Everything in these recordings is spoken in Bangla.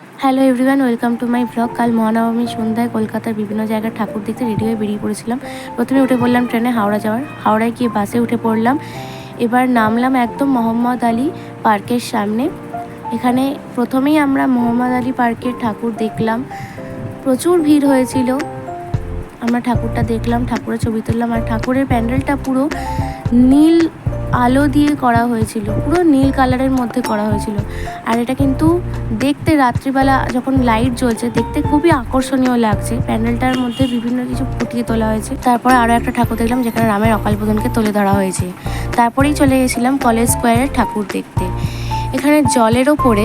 Hello everyone welcome to my blog কাল মহানবমী সন্ধ্যায় কলকাতার বিভিন্ন জায়গায় ঠাকুর দেখতে রেডি হয়ে বেরিয়ে পড়েছিলাম। প্রথমে উঠে পড়লাম ট্রেনে হাওড়া যাওয়ার। হাওড়ায় গিয়ে বাসে উঠে পড়লাম। এবার নামলাম একদম মোহাম্মদ আলী পার্কের সামনে। এখানে প্রথমেই আমরা মোহাম্মদ আলী পার্কের ঠাকুর দেখলাম। প্রচুর ভিড় হয়েছিল। আমরা ঠাকুরটা দেখলাম, ঠাকুরের ছবি তুললাম। আর ঠাকুরের প্যান্ডেলটা পুরো নীল আলো দিয়ে করা হয়েছিল, পুরো নীল কালারের মধ্যে করা হয়েছিল। আর এটা কিন্তু দেখতে রাত্রিবেলা যখন লাইট জ্বলছে, দেখতে খুবই আকর্ষণীয় লাগছে। প্যান্ডেলটার মধ্যে বিভিন্ন কিছু ফুটিয়ে তোলা হয়েছে। তারপরে আরও একটা ঠাকুর দেখলাম, যেখানে রামের অকাল বোধনকে তুলে ধরা হয়েছে। তারপরেই চলে গেছিলাম কলেজ স্কোয়ারের ঠাকুর দেখতে। এখানে জলের ওপরে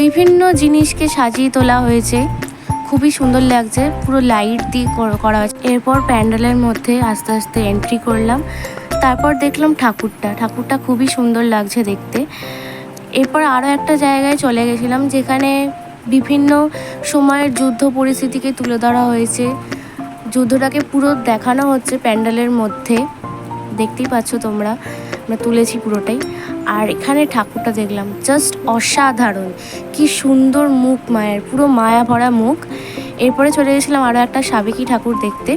বিভিন্ন জিনিসকে সাজিয়ে তোলা হয়েছে। খুবই সুন্দর লাগছে, পুরো লাইট দিয়ে করা হয়েছে। এরপর প্যান্ডেলের মধ্যে আস্তে আস্তে এন্ট্রি করলাম। তারপর দেখলাম ঠাকুরটা। ঠাকুরটা খুবই সুন্দর লাগছে দেখতে। এরপর আরও একটা জায়গায় চলে গেছিলাম যেখানে বিভিন্ন সময়ের যুদ্ধ পরিস্থিতিকে তুলে ধরা হয়েছে। যুদ্ধটাকে পুরো দেখানো হচ্ছে প্যান্ডেলের মধ্যে। দেখতেই পাচ্ছ তোমরা, আমরা তুলেছি পুরোটাই। আর এখানে ঠাকুরটা দেখলাম জাস্ট অসাধারণ। কি সুন্দর মুখ মায়ের, পুরো মায়া ভরা মুখ। এরপরে চলে গেছিলাম আরও একটা সাবেকি ঠাকুর দেখতে।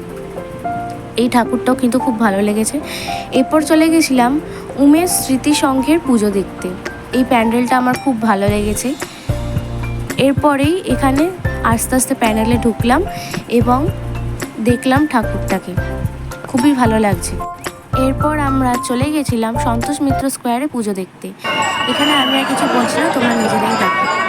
এই ঠাকুরটাও কিন্তু খুব ভালো লেগেছে। এরপর চলে গেছিলাম উমেশ স্মৃতি সংঘের পুজো দেখতে। এই প্যান্ডেলটা আমার খুব ভালো লেগেছে। এরপরেই এখানে আস্তে আস্তে প্যান্ডেলে ঢুকলাম এবং দেখলাম ঠাকুরটাকে। খুবই ভালো লাগছে। এরপর আমরা চলে গেছিলাম সন্তোষ মিত্র স্কোয়ারে পুজো দেখতে। এখানে আমি আর কিছু বলছি না, তোমরা নিজেরাই দেখো।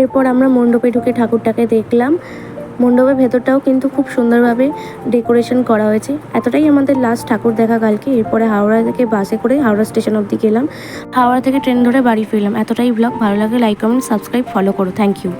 এরপর আমরা মণ্ডপে ঢুকে ঠাকুরটাকে দেখলাম। মণ্ডপের ভেতরটাও কিন্তু খুব সুন্দরভাবে ডেকোরেশন করা হয়েছে। এতটাই আমাদের লাস্ট ঠাকুর দেখা কালকে। এরপরে হাওড়া থেকে বাসে করে হাওড়া স্টেশন অবধি গেলাম। হাওড়া থেকে ট্রেন ধরে বাড়ি ফিরলাম। এতটাই ব্লগ ভালো লাগে লাইক কমেন্ট সাবস্ক্রাইব ফলো করো। Thank you